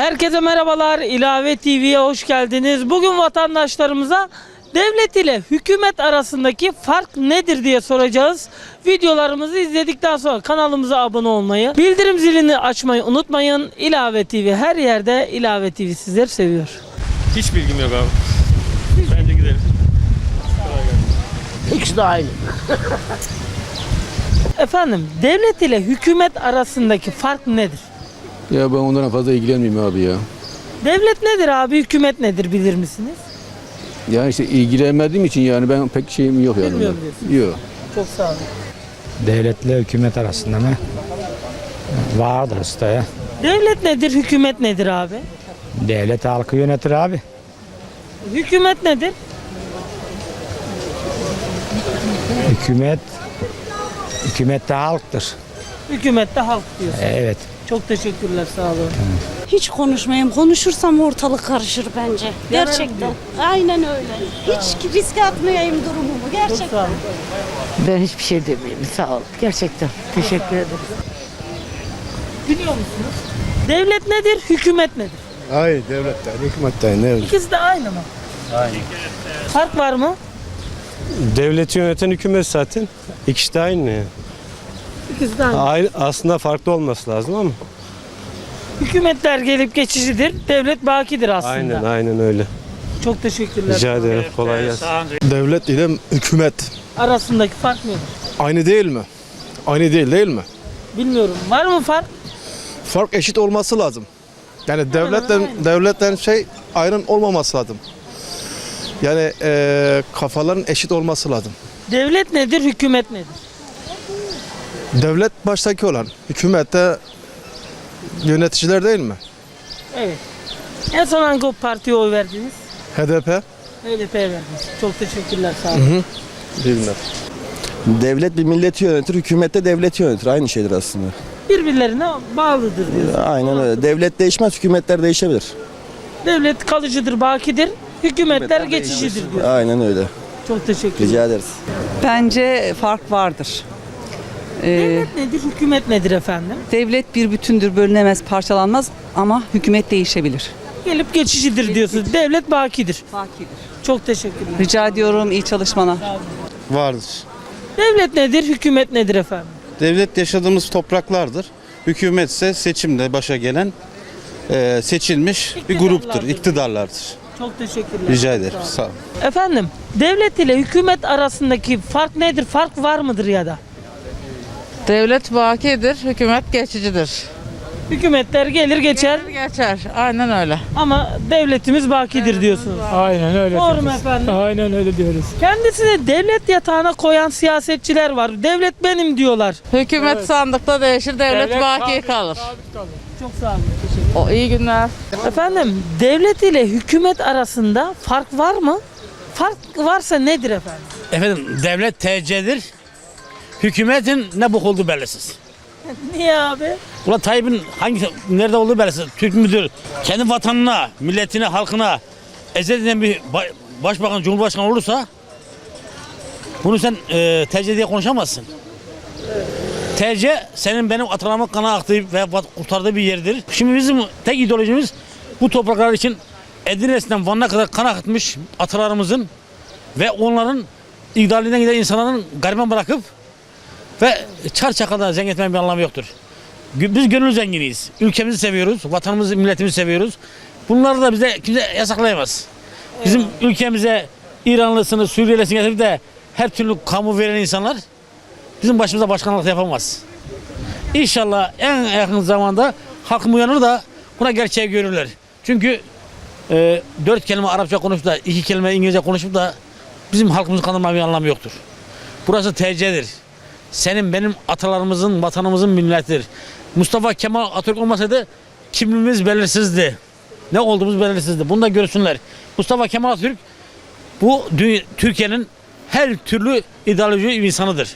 Herkese merhabalar. İlave TV'ye hoş geldiniz. Bugün vatandaşlarımıza devlet ile hükümet arasındaki fark nedir diye soracağız. Videolarımızı izledikten sonra kanalımıza abone olmayı, bildirim zilini açmayı unutmayın. İlave TV her yerde İlave TV sizleri seviyor. Hiç bilgim yok abi. Bence gidelim. İkisi de aynı. Efendim devlet ile hükümet arasındaki fark nedir? Ya ben ondan fazla ilgilenmeyeyim abi ya. Devlet nedir abi, hükümet nedir bilir misiniz? Ya işte ilgilenmediğim için yani ben pek şeyim yok yani. Bilmiyorum Yok. Çok sağ olun. devletle hükümet arasında mı? Vardır usta ya. Devlet nedir, hükümet nedir abi? Devlet halkı yönetir abi. Hükümet nedir? Hükümet hükümet de halktır. Hükümet de halk diyor. Evet. Çok teşekkürler sağ olun. Hiç konuşmayayım. Konuşursam ortalık karışır bence. Gerçekten. Aynen öyle. Hiç riske atmayayım durumumu. Çok Gerçekten. Ben hiçbir şey demeyeyim. Sağ ol. Gerçekten. Teşekkür ederim. Biliyor musunuz? Devlet nedir, hükümet nedir? Hayır devletten, hükümetten ne İkisi de aynı mı? Aynı. Fark var mı? Devleti yöneten hükümet zaten. İkisi de aynı. yani. 2008'den. Hayır, aslında farklı olması lazım ama. Hükümetler gelip geçicidir, devlet bakidir aslında. Aynen aynen öyle. Çok teşekkürler. Rica ederim. Kolay gelsin. Devlet ile hükümet Arasındaki fark nedir? aynı değil mi? Aynı değil değil mi? Bilmiyorum. Var mı fark? Fark eşit olması lazım. Yani devletten aynen. devletten şey ayrım olmaması lazım. Yani eee, kafaların eşit olması lazım. Devlet nedir, hükümet nedir? Devlet baştaki olan, hükümette yöneticiler değil mi? Evet. En son hangi partiye oy verdiniz? HDP, HDP'ye verdiniz. Çok teşekkürler sağ olun. bilmem. Devlet bir milleti yönetir, hükümet de devleti yönetir. Aynı şeydir aslında. Birbirlerine bağlıdır diyorsun. Aynen öyle. Devlet değişmez, hükümetler değişebilir. Devlet kalıcıdır, bakidir. Hükümetler geçicidir diyor. Aynen öyle. Çok teşekkürler. Rica ederiz. Bence fark vardır. Ee, Devlet nedir, hükümet nedir efendim? devlet bir bütündür, bölünemez, parçalanmaz ama hükümet değişebilir. Gelip geçicidir diyorsunuz. Devlet bakidir. Bakidir. Çok teşekkürler. Rica ediyorum, iyi çalışmalar. vardır. Devlet nedir, hükümet nedir efendim? Devlet yaşadığımız topraklardır. Hükümet ise seçimle başa gelen eee, seçilmiş bir gruptur, İktidarlardır. iktidarlardır. Çok teşekkürler. Rica ederim. Sağ olun. Efendim, devlet ile hükümet arasındaki fark nedir? Fark var mıdır ya da? Devlet bakidir, hükümet geçicidir. Hükümetler gelir geçer Geçer, aynen öyle. ama devletimiz bakidir diyorsunuz. Aynen öyle. Doğru mu efendim? Aynen öyle diyoruz. Kendisini devlet yatağına koyan siyasetçiler var. Devlet benim diyorlar. Hükümet sandıkta değişir, devlet, baki kalır. Çok sağ olun. O iyi günler. Efendim, devlet ile hükümet arasında fark var mı? Fark varsa nedir efendim? Efendim devlet TC'dir. Hükümetin ne bok olduğu belirsiz. Niye abi? Ulan Tayyip'in hangi nerede olduğu belirsiz. Türk müdür? Kendi vatanına, milletine, halkına eziyet eden bir ba- başbakan, cumhurbaşkanı olursa bunu sen e, TC diye konuşamazsın. TC senin benim atalarımın kana aktığı ve kurtardığı bir yerdir. Şimdi bizim tek ideolojimiz bu topraklar için Edirne'sinden Van'a kadar kan akıtmış atalarımızın ve onların iktidarinden giden insanların gariban bırakıp ve çar çakada zengin etmenin bir anlamı yoktur. Biz gönül zenginiyiz. Ülkemizi seviyoruz, vatanımızı, milletimizi seviyoruz. Bunları da bize kimse yasaklayamaz. Bizim ülkemize İranlısını, Suriyelesini getirip de her türlü kamu veren insanlar bizim başımıza başkanlık yapamaz. İnşallah en yakın zamanda halkım uyanır da buna gerçeği görürler. Çünkü e, dört kelime Arapça konuşup da iki kelime İngilizce konuşup da bizim halkımızı kandırmanın bir anlamı yoktur. Burası TC'dir. Senin benim atalarımızın, vatanımızın milletidir. Mustafa Kemal Atatürk olmasaydı kimliğimiz belirsizdi. Ne olduğumuz belirsizdi. Bunu da görsünler. Mustafa Kemal Atatürk bu Türkiye'nin her türlü ideoloji insanıdır.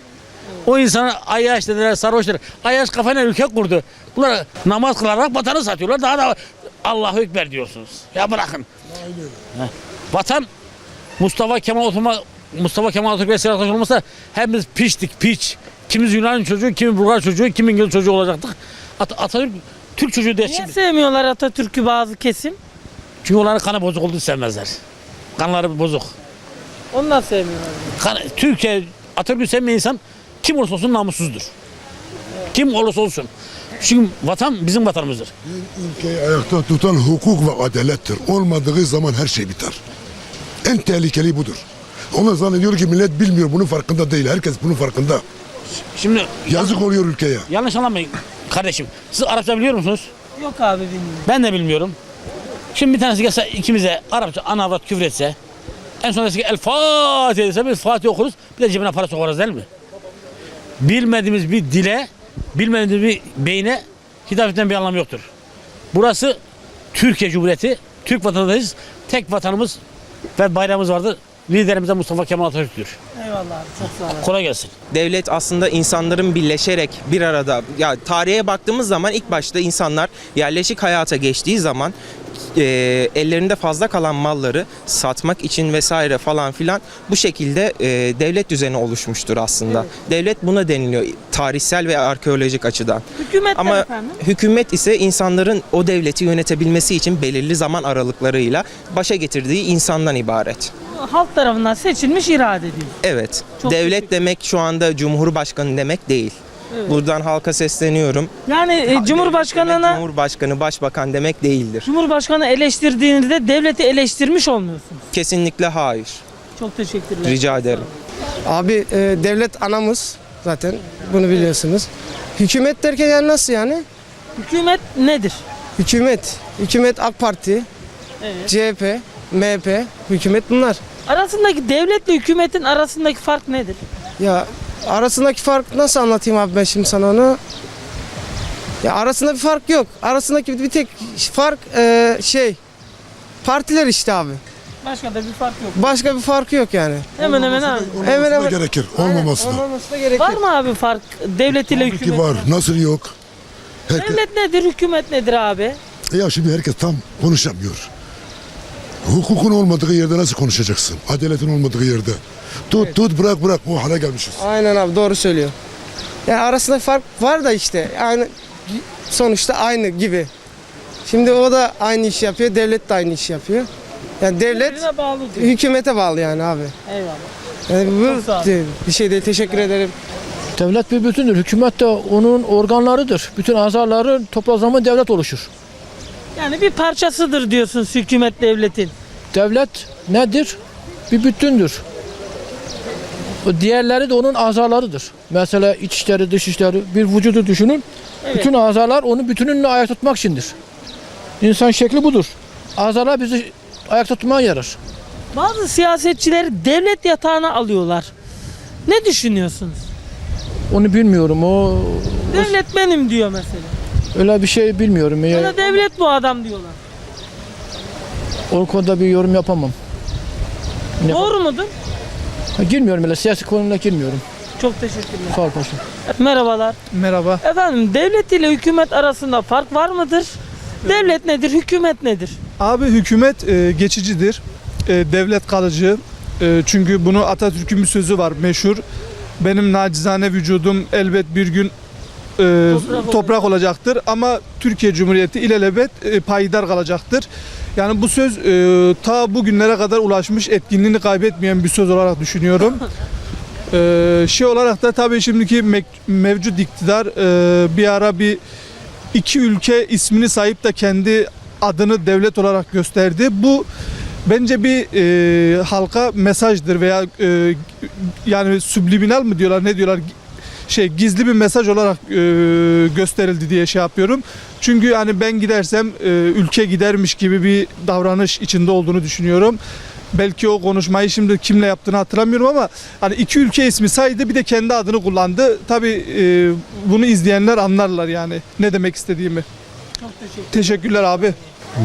O insana ayyaş dediler, sarhoş dediler. Ayyaş kafayla ülke kurdu. Bunlar namaz kılarak vatanı satıyorlar. Daha da Allahu Ekber diyorsunuz. Ya bırakın. Vatan Mustafa Kemal Oturma Mustafa Kemal Atatürk ve Selahattin olmasa hepimiz piçtik piç. Kimiz Yunan çocuğu, kimi Bulgar çocuğu, kimi İngiliz çocuğu olacaktık. At Atatürk Türk çocuğu diye Niye sevmiyorlar Atatürk'ü bazı kesim? Çünkü onların kanı bozuk olduğunu sevmezler. Kanları bozuk. Ondan sevmiyorlar. Kan, Türkiye Atatürk'ü sevmeyen insan kim olursa olsun namussuzdur. Kim olursa olsun. Çünkü vatan bizim vatanımızdır. Ülkeyi ayakta tutan hukuk ve adalettir. Olmadığı zaman her şey biter. En tehlikeli budur. Onlar zannediyor ki millet bilmiyor bunun farkında değil. Herkes bunun farkında. Şimdi Yazık oluyor ülkeye. yanlış anlamayın kardeşim. Siz Arapça biliyor musunuz? Yok abi bilmiyorum. Ben de bilmiyorum. Şimdi bir tanesi gelse ikimize Arapça ana avrat küfür etse en son dese ki El Fatiha dese biz Fatiha okuruz bir de cebine para sokarız değil mi? Bilmediğimiz bir dile bilmediğimiz bir beyne hitap etmenin bir anlamı yoktur. Burası Türkiye Cumhuriyeti. Türk vatanındayız. Tek vatanımız ve bayrağımız vardır. Liderimiz de Mustafa Kemal Atatürk'tür. Eyvallah abi çok sağ olun. Kolay gelsin. Devlet aslında insanların birleşerek bir arada ya tarihe baktığımız zaman ilk başta insanlar yerleşik hayata geçtiği zaman e, ellerinde fazla kalan malları satmak için vesaire falan filan bu şekilde e, devlet düzeni oluşmuştur aslında. Devlet buna deniliyor tarihsel ve arkeolojik açıdan. Hükümetler Ama efendim. hükümet ise insanların o devleti yönetebilmesi için belirli zaman aralıklarıyla başa getirdiği insandan ibaret. Halk tarafından seçilmiş irade değil. Evet. Çok devlet demek şu anda cumhurbaşkanı demek değil. Evet. Buradan halka sesleniyorum. Yani e, Devlet Cumhurbaşkanına demek Cumhurbaşkanı, başbakan demek değildir. Cumhurbaşkanı eleştirdiğinizde devleti eleştirmiş olmuyorsunuz. Kesinlikle hayır. Çok teşekkürler. Rica ederim. Abi e, devlet anamız zaten bunu biliyorsunuz. Hükümet derken yani nasıl yani? Hükümet nedir? Hükümet. Hükümet AK Parti, Evet. CHP, MHP, hükümet bunlar. Arasındaki devletle hükümetin arasındaki fark nedir? Ya arasındaki fark nasıl anlatayım abi ben şimdi sana onu? Ya arasında bir fark yok. Arasındaki bir tek fark e, şey partiler işte abi. Başka da bir fark yok. Başka bir farkı yok yani. Hemen hemen abi. Hemen Olmaması da hemen. gerekir. Olmaması da. Olmaması da gerekir. Var mı abi fark devlet ile Tabii ki hükümet? var. Nasıl yok? Herkes, Devlet nedir, hükümet nedir abi? ya şimdi herkes tam konuşamıyor. Hukukun olmadığı yerde nasıl konuşacaksın? Adaletin olmadığı yerde. Tut tut bırak bırak o hale gelmişiz. Aynen abi doğru söylüyor. Yani arasında fark var da işte yani sonuçta aynı gibi. Şimdi o da aynı iş yapıyor, devlet de aynı iş yapıyor. Yani devlet bağlı diyor. hükümete bağlı yani abi. Eyvallah. Yani bu bir şey değil. Teşekkür ederim. Devlet bir bütündür. Hükümet de onun organlarıdır. Bütün azaları toplam zaman devlet oluşur. Yani bir parçasıdır diyorsunuz hükümet devletin. Devlet nedir? Bir bütündür. O diğerleri de onun azalarıdır. Mesela iç işleri, dış işleri, bir vücudu düşünün. Evet. Bütün azalar onu bütününle ayakta tutmak içindir. İnsan şekli budur. Azalar bizi ayakta tutmaya yarar. Bazı siyasetçileri devlet yatağına alıyorlar. Ne düşünüyorsunuz? Onu bilmiyorum. O Devlet benim diyor mesela. Öyle bir şey bilmiyorum. Ya da devlet bu adam diyorlar. o konuda bir yorum yapamam. Ne- Doğru mudur? Ha, Girmiyorum öyle siyasi konulara girmiyorum. Çok teşekkürler. Sağ ol paşam. Merhabalar. Merhaba. Efendim devlet ile hükümet arasında fark var mıdır? Devlet nedir, hükümet nedir? Abi hükümet e, geçicidir. E, devlet kalıcı. E, çünkü bunu Atatürk'ün bir sözü var meşhur. Benim nacizane vücudum elbet bir gün e, Toprak toprak, olacaktır ama Türkiye Cumhuriyeti ilelebet e, payidar kalacaktır. Yani bu söz e, ta bugünlere kadar ulaşmış etkinliğini kaybetmeyen bir söz olarak düşünüyorum. E, şey olarak da tabii şimdiki mevcut iktidar e, bir ara bir iki ülke ismini sahip de kendi adını devlet olarak gösterdi. Bu bence bir e, halka mesajdır veya e, yani subliminal mı diyorlar ne diyorlar şey gizli bir mesaj olarak e, gösterildi diye şey yapıyorum. Çünkü yani ben gidersem e, ülke gidermiş gibi bir davranış içinde olduğunu düşünüyorum. Belki o konuşmayı şimdi kimle yaptığını hatırlamıyorum ama hani iki ülke ismi saydı bir de kendi adını kullandı. Tabii e, bunu izleyenler anlarlar yani ne demek istediğimi. Çok teşekkür Teşekkürler abi.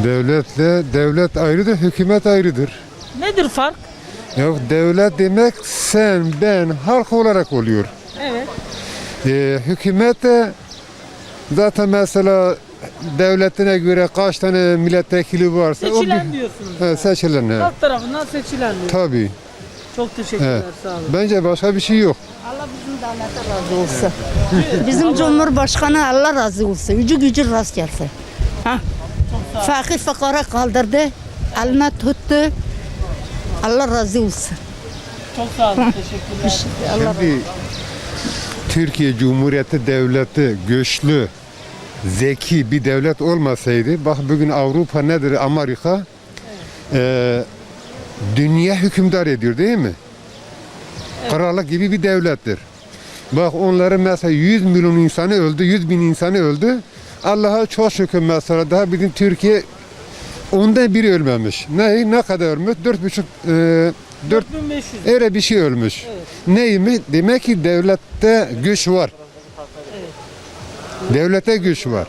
Devletle devlet ayrıdır, hükümet ayrıdır. Nedir fark? Yok devlet demek sen, ben, halk olarak oluyor. Evet. Ee, hükümet de zaten mesela devletine göre kaç tane milletvekili varsa o Seçilen bir- diyorsunuz. He, seçilen. he. Halk tarafından seçilen diyor. Tabii. Çok teşekkürler. Evet. Sağ olun. Bence başka bir şey yok. Allah bizim razı olsun. Bizim Cumhurbaşkanı Allah razı olsun. Gücü gücü rast gelsin. Ha. Fakir fakara kaldırdı. Eline tuttu. Allah razı olsun. Çok sağ olun. Teşekkürler. Allah Şimdi Türkiye Cumhuriyeti Devleti güçlü, zeki bir devlet olmasaydı, bak bugün Avrupa nedir, Amerika, eee, dünya hükümdar ediyor değil mi? Krallık gibi bir devlettir. Bak onların mesela 100 milyon insanı öldü, 100 bin insanı öldü. Allah'a çok şükür mesela daha bizim Türkiye ondan biri ölmemiş. Ne, ne kadar ölmüş? 4,5 eee 4 4500. Öyle bir şey ölmüş. Neymiş? Demek ki devlette güç var. Devlete güç var.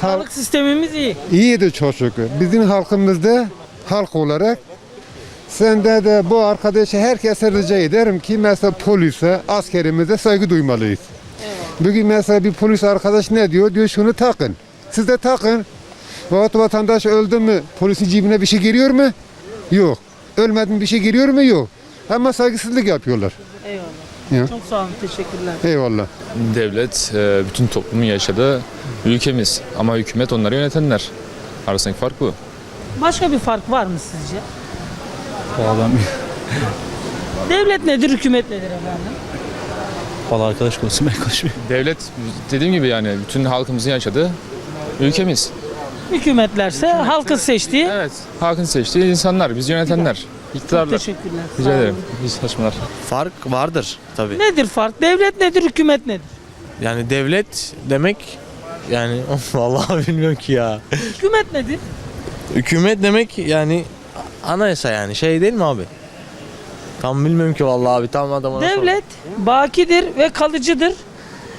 Sağlık sistemimiz iyi. İyidir çok şükür. Bizim halkımızda halk olarak sende de bu arkadaşa herkese rica ederim ki mesela polise, askerimize saygı duymalıyız. Bugün mesela bir polis arkadaş ne diyor? Diyor şunu takın. Siz de takın. Veyahut vatandaş öldü mü polisin cebine bir şey giriyor mu? Yok. Ölmedi mi bir şey giriyor mu? Yok. Ama saygısızlık yapıyorlar. Eyvallah. Ya. Çok sağ olun. Teşekkürler. Eyvallah. Devlet e, bütün toplumun yaşadığı ülkemiz ama hükümet onları yönetenler. Arasındaki fark bu. Başka bir fark var mı sizce? Devlet nedir, hükümet nedir efendim? Valla arkadaş konuşsun ben konuşmayayım. Devlet dediğim gibi yani bütün halkımızın yaşadığı ülkemiz. Hükümetlerse halkın seçtiği. Evet. Halkın seçtiği insanlar, biz yönetenler. İktidarlar. Teşekkürler. Rica ederim. Biz saçmalar. Fark vardır tabii. Nedir fark? Devlet nedir, hükümet nedir? Yani devlet demek yani vallahi bilmiyorum ki ya. Hükümet nedir? Hükümet demek yani anayasa yani şey değil mi abi? Tam bilmiyorum ki vallahi abi tam adamına sor. Devlet bakidir ve kalıcıdır.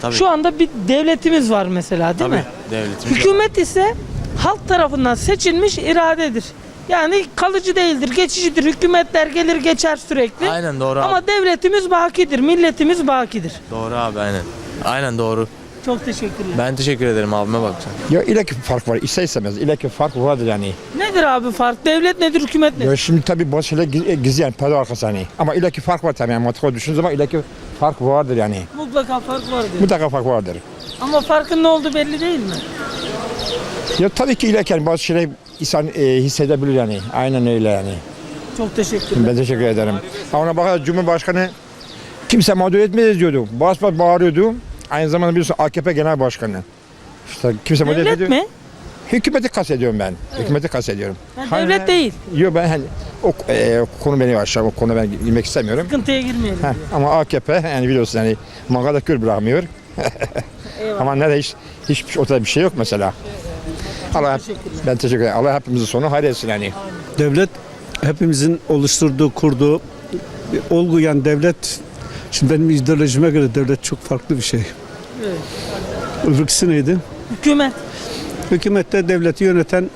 Tabii. Şu anda bir devletimiz var mesela değil Tabii, mi? devletimiz var. Hükümet ise halk tarafından seçilmiş iradedir. Yani kalıcı değildir, geçicidir. Hükümetler gelir geçer sürekli. Aynen doğru abi. Ama devletimiz bakidir, milletimiz bakidir. Doğru abi aynen. Aynen doğru. Çok teşekkürler. Ben teşekkür ederim abime bak sen. Ya illaki fark var. İster istemez. illaki fark vardır yani. Nedir abi fark? Devlet nedir, hükümet nedir? Ya şimdi tabii bazı şeyler giz- gizli yani perde arkası hani. Ama illaki fark var tabii. Yani mantıklı düşündüğün zaman illaki fark vardır yani. Mutlaka fark var diyor. Mutlaka fark vardır. Ama farkın ne olduğu belli değil mi? Ya tabii ki yani bazı şeyler insan e, hissedebilir yani. Aynen öyle yani. Çok teşekkürler. Ben teşekkür ederim. Ha ona bakar Cumhurbaşkanı kimse mağdur etmez diyordu. Bas bas bağırıyordu. Aynı zamanda biliyorsun AKP Genel Başkanı. İşte kimse mağdur Devlet etmedi. mi? Hükümeti kastediyorum ben. Hükümeti kastediyorum. Ha, devlet değil. Yok ben hani o e, konu beni aşağı o konu ben girmek istemiyorum. Sıkıntıya girmeyelim. Heh, ama AKP yani biliyorsun yani mangada kül bırakmıyor. Eyvallah. ama ne de hiç hiç ortada bir şey yok mesela. Allah ben teşekkür ederim. Allah hepimizin sonu hayır etsin yani. Devlet hepimizin oluşturduğu, kurduğu bir olgu yani devlet Şimdi benim ideolojime göre devlet çok farklı bir şey. Evet. Öbürküsü neydi? Hükümet. Hükümette devleti yöneten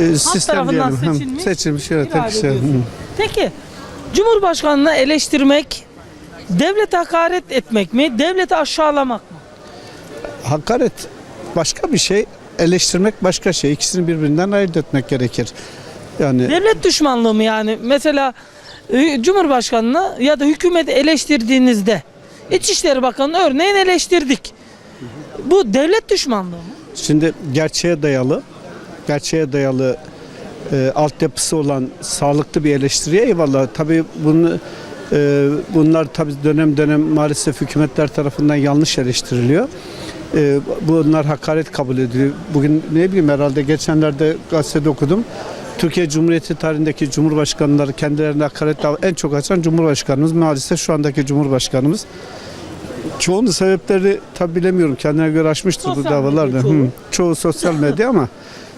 e, sistem diyelim. Seçilmiş, seçilmiş yöneten kişi. Peki Cumhurbaşkanını eleştirmek, devlete hakaret etmek mi, devleti aşağılamak mı? Hakaret başka bir şey, eleştirmek başka şey. İkisini birbirinden ayırt etmek gerekir. Yani Devlet düşmanlığı mı yani? Mesela e, Cumhurbaşkanını ya da hükümeti eleştirdiğinizde İçişleri Bakanı örneğin eleştirdik. Bu devlet düşmanlığı mı? Şimdi gerçeğe dayalı, gerçeğe dayalı e, altyapısı olan sağlıklı bir eleştiriye eyvallah. Tabii bunu e, bunlar tabii dönem dönem maalesef hükümetler tarafından yanlış eleştiriliyor. E, bunlar hakaret kabul ediliyor. Bugün ne bileyim herhalde geçenlerde gazetede okudum. Türkiye Cumhuriyeti tarihindeki cumhurbaşkanları kendilerine hakaret en çok açan cumhurbaşkanımız maalesef şu andaki cumhurbaşkanımız. Çoğunun sebepleri tabi bilemiyorum. Kendine göre açmıştır bu davalar da. çoğu. Hı, çoğu sosyal medya ama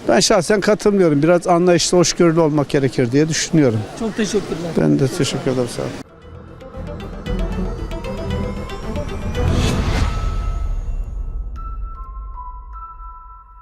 ben şahsen katılmıyorum. Biraz anlayışlı, hoşgörülü olmak gerekir diye düşünüyorum. Çok teşekkürler. Ben de teşekkür ederim. Sağ olun.